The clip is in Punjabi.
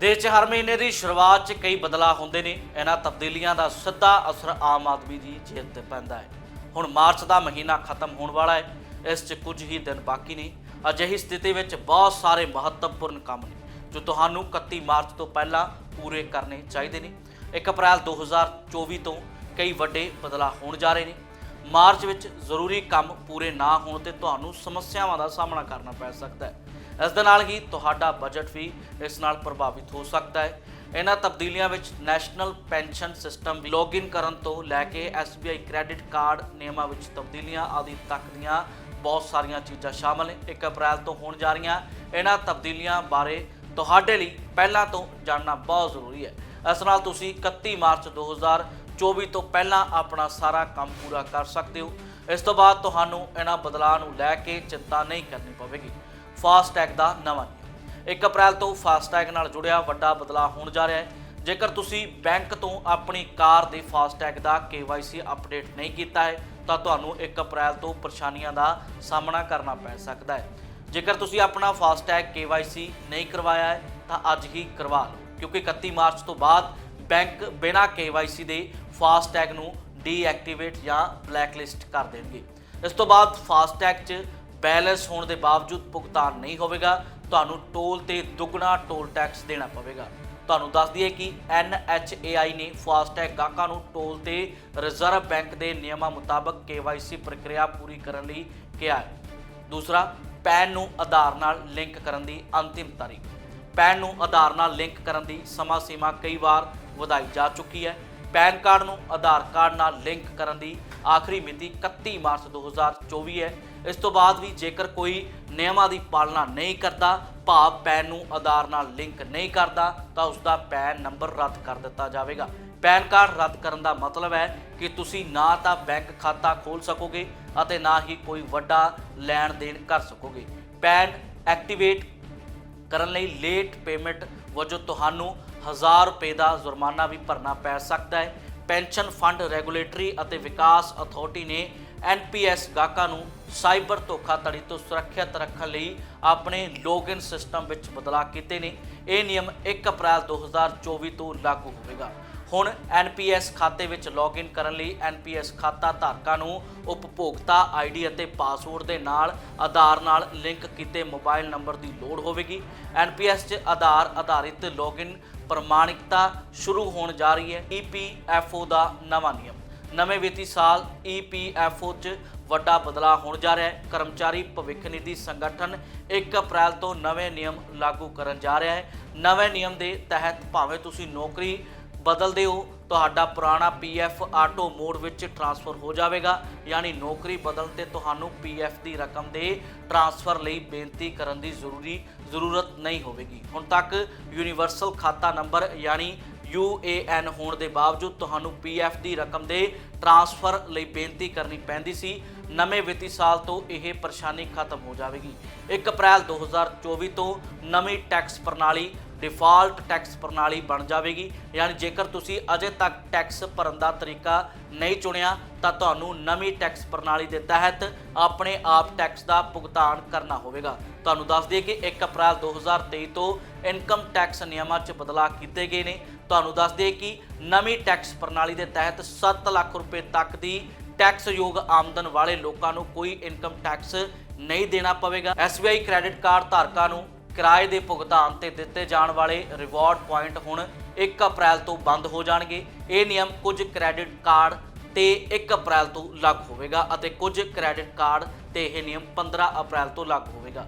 ਦੇਸ਼ 'ਚ ਹਰ ਮਹੀਨੇ ਦੀ ਸ਼ੁਰੂਆਤ 'ਚ ਕਈ ਬਦਲਾਅ ਹੁੰਦੇ ਨੇ। ਇਹਨਾਂ ਤਬਦੀਲੀਆਂ ਦਾ ਸਿੱਧਾ ਅਸਰ ਆਮ ਆਦਮੀ ਦੀ ਜੇਬ ਤੇ ਪੈਂਦਾ ਹੈ। ਹੁਣ ਮਾਰਚ ਦਾ ਮਹੀਨਾ ਖਤਮ ਹੋਣ ਵਾਲਾ ਹੈ। ਇਸ 'ਚ ਕੁਝ ਹੀ ਦਿਨ ਬਾਕੀ ਨੇ। ਅਜਿਹੀ ਸਥਿਤੀ ਵਿੱਚ ਬਹੁਤ ਸਾਰੇ ਮਹੱਤਵਪੂਰਨ ਕੰਮ ਨੇ, ਜੋ ਤੁਹਾਨੂੰ 31 ਮਾਰਚ ਤੋਂ ਪਹਿਲਾਂ ਪੂਰੇ ਕਰਨੇ ਚਾਹੀਦੇ ਨੇ। 1 ਅਪ੍ਰੈਲ 2024 ਤੋਂ ਕਈ ਵੱਡੇ ਬਦਲਾਅ ਹੋਣ ਜਾ ਰਹੇ ਨੇ। ਮਾਰਚ ਵਿੱਚ ਜ਼ਰੂਰੀ ਕੰਮ ਪੂਰੇ ਨਾ ਹੋਣ ਤੇ ਤੁਹਾਨੂੰ ਸਮੱਸਿਆਵਾਂ ਦਾ ਸਾਹਮਣਾ ਕਰਨਾ ਪੈ ਸਕਦਾ ਹੈ। ਇਸ ਦੇ ਨਾਲ ਹੀ ਤੁਹਾਡਾ ਬਜਟ ਵੀ ਇਸ ਨਾਲ ਪ੍ਰਭਾਵਿਤ ਹੋ ਸਕਦਾ ਹੈ। ਇਹਨਾਂ ਤਬਦੀਲੀਆਂ ਵਿੱਚ ਨੈਸ਼ਨਲ ਪੈਨਸ਼ਨ ਸਿਸਟਮ ਲੌਗਇਨ ਕਰਨ ਤੋਂ ਲੈ ਕੇ SBI ਕ੍ਰੈਡਿਟ ਕਾਰਡ ਨਿਯਮਾਂ ਵਿੱਚ ਤਬਦੀਲੀਆਂ ਆਦਿ ਤੱਕ ਦੀਆਂ ਬਹੁਤ ਸਾਰੀਆਂ ਚੀਜ਼ਾਂ ਸ਼ਾਮਲ ਨੇ। 1 ਅਪ੍ਰੈਲ ਤੋਂ ਹੋਣ ਜਾ ਰਹੀਆਂ ਇਹਨਾਂ ਤਬਦੀਲੀਆਂ ਬਾਰੇ ਤੁਹਾਡੇ ਲਈ ਪਹਿਲਾਂ ਤੋਂ ਜਾਣਨਾ ਬਹੁਤ ਜ਼ਰੂਰੀ ਹੈ। ਇਸ ਨਾਲ ਤੁਸੀਂ 31 ਮਾਰਚ 2024 ਤੋਂ ਪਹਿਲਾਂ ਆਪਣਾ ਸਾਰਾ ਕੰਮ ਪੂਰਾ ਕਰ ਸਕਦੇ ਹੋ। ਇਸ ਤੋਂ ਬਾਅਦ ਤੁਹਾਨੂੰ ਇਹਨਾਂ ਬਦਲਾਅ ਨੂੰ ਲੈ ਕੇ ਚਿੰਤਾ ਨਹੀਂ ਕਰਨੀ ਪਵੇਗੀ। ਫਾਸਟੈਗ ਦਾ ਨਵਾਂ ਨਿਯਮ। 1 ਅਪ੍ਰੈਲ ਤੋਂ ਫਾਸਟੈਗ ਨਾਲ ਜੁੜਿਆ ਵੱਡਾ ਬਦਲਾਅ ਹੋਣ ਜਾ ਰਿਹਾ ਹੈ। ਜੇਕਰ ਤੁਸੀਂ ਬੈਂਕ ਤੋਂ ਆਪਣੀ ਕਾਰ ਦੇ ਫਾਸਟੈਗ ਦਾ KYC ਅਪਡੇਟ ਨਹੀਂ ਕੀਤਾ ਹੈ, ਤਾਂ ਤੁਹਾਨੂੰ 1 ਅਪ੍ਰੈਲ ਤੋਂ ਪਰੇਸ਼ਾਨੀਆਂ ਦਾ ਸਾਹਮਣਾ ਕਰਨਾ ਪੈ ਸਕਦਾ ਹੈ। ਜੇਕਰ ਤੁਸੀਂ ਆਪਣਾ ਫਾਸਟੈਗ KYC ਨਹੀਂ ਕਰਵਾਇਆ ਹੈ, ਤਾਂ ਅੱਜ ਹੀ ਕਰਵਾ ਲਓ। ਕਿਉਂਕਿ 31 ਮਾਰਚ ਤੋਂ ਬਾਅਦ ਬੈਂਕ ਬਿਨਾਂ KYC ਦੇ ਫਾਸਟੈਗ ਨੂੰ ਡੀਐਕਟੀਵੇਟ ਜਾਂ ਬਲੈਕਲਿਸਟ ਕਰ ਦੇਣਗੇ। ਇਸ ਤੋਂ ਬਾਅਦ ਫਾਸਟੈਗ 'ਚ ਬੈਲੈਂਸ ਹੋਣ ਦੇ ਬਾਵਜੂਦ ਭੁਗਤਾਨ ਨਹੀਂ ਹੋਵੇਗਾ। ਤੁਹਾਨੂੰ ਟੋਲ ਤੇ ਦੁੱਗਣਾ ਟੋਲ ਟੈਕਸ ਦੇਣਾ ਪਵੇਗਾ। ਤੁਹਾਨੂੰ ਦੱਸ ਦਈਏ ਕਿ NHAI ਨੇ ਫਾਸਟੈਗ ਗਾਹਕਾਂ ਨੂੰ ਟੋਲ ਤੇ ਰਿਜ਼ਰਵ ਬੈਂਕ ਦੇ ਨਿਯਮਾਂ ਮੁਤਾਬਕ KYC ਪ੍ਰਕਿਰਿਆ ਪੂਰੀ ਕਰਨ ਲਈ ਕਿਹਾ ਹੈ। ਦੂਸਰਾ, ਪੈਨ ਨੂੰ ਆਧਾਰ ਨਾਲ ਲਿੰਕ ਕਰਨ ਦੀ ਅੰਤਿਮ ਤਾਰੀਖ। ਪੈਨ ਨੂੰ ਆਧਾਰ ਨਾਲ ਲਿੰਕ ਕਰਨ ਦੀ ਸਮਾਂ ਸੀਮਾ ਕਈ ਵਾਰ ਵਧਾਈ ਜਾ ਚੁੱਕੀ ਹੈ। ਪੈਨ ਕਾਰਡ ਨੂੰ ਆਧਾਰ ਕਾਰਡ ਨਾਲ ਲਿੰਕ ਕਰਨ ਦੀ ਆਖਰੀ ਮਿਤੀ 31 ਮਾਰਚ 2024 ਹੈ। ਇਸ ਤੋਂ ਬਾਅਦ ਵੀ ਜੇਕਰ ਕੋਈ ਨਿਯਮਾਂ ਦੀ ਪਾਲਣਾ ਨਹੀਂ ਕਰਦਾ, ਭਾਵ ਪੈਨ ਨੂੰ ਆਧਾਰ ਨਾਲ ਲਿੰਕ ਨਹੀਂ ਕਰਦਾ, ਤਾਂ ਉਸ ਦਾ ਪੈਨ ਨੰਬਰ ਰੱਦ ਕਰ ਦਿੱਤਾ ਜਾਵੇਗਾ। ਪੈਨ ਕਾਰਡ ਰੱਦ ਕਰਨ ਦਾ ਮਤਲਬ ਹੈ ਕਿ ਤੁਸੀਂ ਨਾ ਤਾਂ ਬੈਂਕ ਖਾਤਾ ਖੋਲ ਸਕੋਗੇ ਅਤੇ ਨਾ ਹੀ ਕੋਈ ਵੱਡਾ ਲੈਣ ਦੇਣ ਕਰ ਸਕੋਗੇ। ਪੈਨ ਐਕਟੀਵੇਟ ਕਰਨ ਲਈ ਲੇਟ ਪੇਮੈਂਟ ਵਜੋਂ ਤੁਹਾਨੂੰ 1000 ਰੁਪਏ ਦਾ ਜੁਰਮਾਨਾ ਵੀ ਭਰਨਾ ਪੈ ਸਕਦਾ ਹੈ। ਪੈਨਸ਼ਨ ਫੰਡ ਰੈਗੂਲੇਟਰੀ ਅਤੇ ਵਿਕਾਸ ਅਥਾਰਟੀ ਨੇ ਐਨਪੀਐਸ ਗਾਹਕਾਂ ਨੂੰ ਸਾਈਬਰ ਧੋਖਾਧੜੀ ਤੋਂ ਸੁਰੱਖਿਅਤ ਰੱਖਣ ਲਈ ਆਪਣੇ ਲੌਗਇਨ ਸਿਸਟਮ ਵਿੱਚ ਬਦਲਾਅ ਕੀਤੇ ਨੇ। ਇਹ ਨਿਯਮ 1 ਅਪ੍ਰੈਲ 2024 ਤੋਂ ਲਾਗੂ ਹੋਵੇਗਾ। ਹੁਣ ਐਨਪੀਐਸ ਖਾਤੇ ਵਿੱਚ ਲੌਗਇਨ ਕਰਨ ਲਈ ਐਨਪੀਐਸ ਖਾਤਾ ਧਾਰਕਾਂ ਨੂੰ ਉਪਭੋਗਤਾ ਆਈਡੀ ਅਤੇ ਪਾਸਵਰਡ ਦੇ ਨਾਲ ਆਧਾਰ ਨਾਲ ਲਿੰਕ ਕੀਤੇ ਮੋਬਾਈਲ ਨੰਬਰ ਦੀ ਲੋੜ ਹੋਵੇਗੀ। ਐਨਪੀਐਸ 'ਚ ਆਧਾਰ ਆਧਾਰਿਤ ਲੌਗਇਨ ਪ੍ਰਮਾਣਿਕਤਾ ਸ਼ੁਰੂ ਹੋਣ ਜਾ ਰਹੀ ਹੈ। ਈਪੀਐਫਓ ਦਾ ਨਵਾਂ ਨਿਯਮ। ਨਵੇਂ ਵਿੱਤੀ ਸਾਲ ਈਪੀਐਫਓ 'ਚ ਵੱਡਾ ਬਦਲਾਅ ਹੋਣ ਜਾ ਰਿਹਾ ਹੈ। ਕਰਮਚਾਰੀ ਭਵਿੱਖ ਨਿਧੀ ਸੰਗਠਨ 1 ਅਪ੍ਰੈਲ ਤੋਂ ਨਵੇਂ ਨਿਯਮ ਲਾਗੂ ਕਰਨ ਜਾ ਰਿਹਾ ਹੈ। ਨਵੇਂ ਨਿਯਮ ਦੇ ਤਹਿਤ ਭਾਵੇਂ ਤੁਸੀਂ ਨੌਕਰੀ ਬਦਲਦੇ ਹੋ, ਤੁਹਾਡਾ ਪੁਰਾਣਾ ਪੀਐਫ ਆਟੋ ਮੋਡ ਵਿੱਚ ਟਰਾਂਸਫਰ ਹੋ ਜਾਵੇਗਾ। ਯਾਨੀ ਨੌਕਰੀ ਬਦਲਣ ਤੇ ਤੁਹਾਨੂੰ ਪੀਐਫ ਦੀ ਰਕਮ ਦੇ ਟ੍ਰਾਂਸਫਰ ਲਈ ਬੇਨਤੀ ਕਰਨ ਦੀ ਜ਼ਰੂਰੀ ਜ਼ਰੂਰਤ ਨਹੀਂ ਹੋਵੇਗੀ। ਹੁਣ ਤੱਕ ਯੂਨੀਵਰਸਲ ਖਾਤਾ ਨੰਬਰ ਯਾਨੀ UAN ਹੋਣ ਦੇ ਬਾਵਜੂਦ ਤੁਹਾਨੂੰ ਪੀਐਫ ਦੀ ਰਕਮ ਦੇ ਟ੍ਰਾਂਸਫਰ ਲਈ ਬੇਨਤੀ ਕਰਨੀ ਪੈਂਦੀ ਸੀ। ਨਵੇਂ ਵਿੱਤੀ ਸਾਲ ਤੋਂ ਇਹ ਪਰੇਸ਼ਾਨੀ ਖਤਮ ਹੋ ਜਾਵੇਗੀ। 1 ਅਪ੍ਰੈਲ 2024 ਤੋਂ ਨਵੀਂ ਟੈਕਸ ਪ੍ਰਣਾਲੀ ਡਿਫਾਲਟ ਟੈਕਸ ਪ੍ਰਣਾਲੀ ਬਣ ਜਾਵੇਗੀ। ਯਾਨੀ ਜੇਕਰ ਤੁਸੀਂ ਅਜੇ ਤੱਕ ਟੈਕਸ ਭਰਨ ਦਾ ਤਰੀਕਾ ਨਹੀਂ ਚੁਣਿਆ, ਤਾਂ ਤੁਹਾਨੂੰ ਨਵੀਂ ਟੈਕਸ ਪ੍ਰਣਾਲੀ ਦੇ ਤਹਿਤ ਆਪਣੇ ਆਪ ਟੈਕਸ ਦਾ ਭੁਗਤਾਨ ਕਰਨਾ ਹੋਵੇਗਾ। ਤੁਹਾਨੂੰ ਦੱਸ ਦਈਏ ਕਿ 1 ਅਪ੍ਰੈਲ 2023 ਤੋਂ ਇਨਕਮ ਟੈਕਸ ਨਿਯਮਾਂ 'ਚ ਬਦਲਾਅ ਕੀਤੇ ਗਏ ਨੇ। ਤੁਹਾਨੂੰ ਦੱਸ ਦਈਏ ਕਿ ਨਵੀਂ ਟੈਕਸ ਪ੍ਰਣਾਲੀ ਦੇ ਤਹਿਤ 7 ਲੱਖ ਰੁਪਏ ਤੱਕ ਦੀ ਟੈਕਸਯੋਗ ਆਮਦਨ ਵਾਲੇ ਲੋਕਾਂ ਨੂੰ ਕੋਈ ਇਨਕਮ ਟੈਕਸ ਨਹੀਂ ਦੇਣਾ ਪਵੇਗਾ। SBI ਕ੍ਰੈਡਿਟ ਕਾਰਡ ਧਾਰਕਾਂ ਨੂੰ ਕਿਰਾਏ ਦੇ ਭੁਗਤਾਨ ਤੇ ਦਿੱਤੇ ਜਾਣ ਵਾਲੇ ਰਿਵਾਰਡ ਪੁਆਇੰਟ ਹੁਣ 1 ਅਪ੍ਰੈਲ ਤੋਂ ਬੰਦ ਹੋ ਜਾਣਗੇ। ਇਹ ਨਿਯਮ ਕੁਝ ਕ੍ਰੈਡਿਟ ਕਾਰਡ ਤੇ 1 ਅਪ੍ਰੈਲ ਤੋਂ ਲਾਗੂ ਹੋਵੇਗਾ ਅਤੇ ਕੁਝ ਕ੍ਰੈਡਿਟ ਕਾਰਡ ਤੇ ਇਹ ਨਿਯਮ 15 ਅਪ੍ਰੈਲ ਤੋਂ ਲਾਗੂ ਹੋਵੇਗਾ।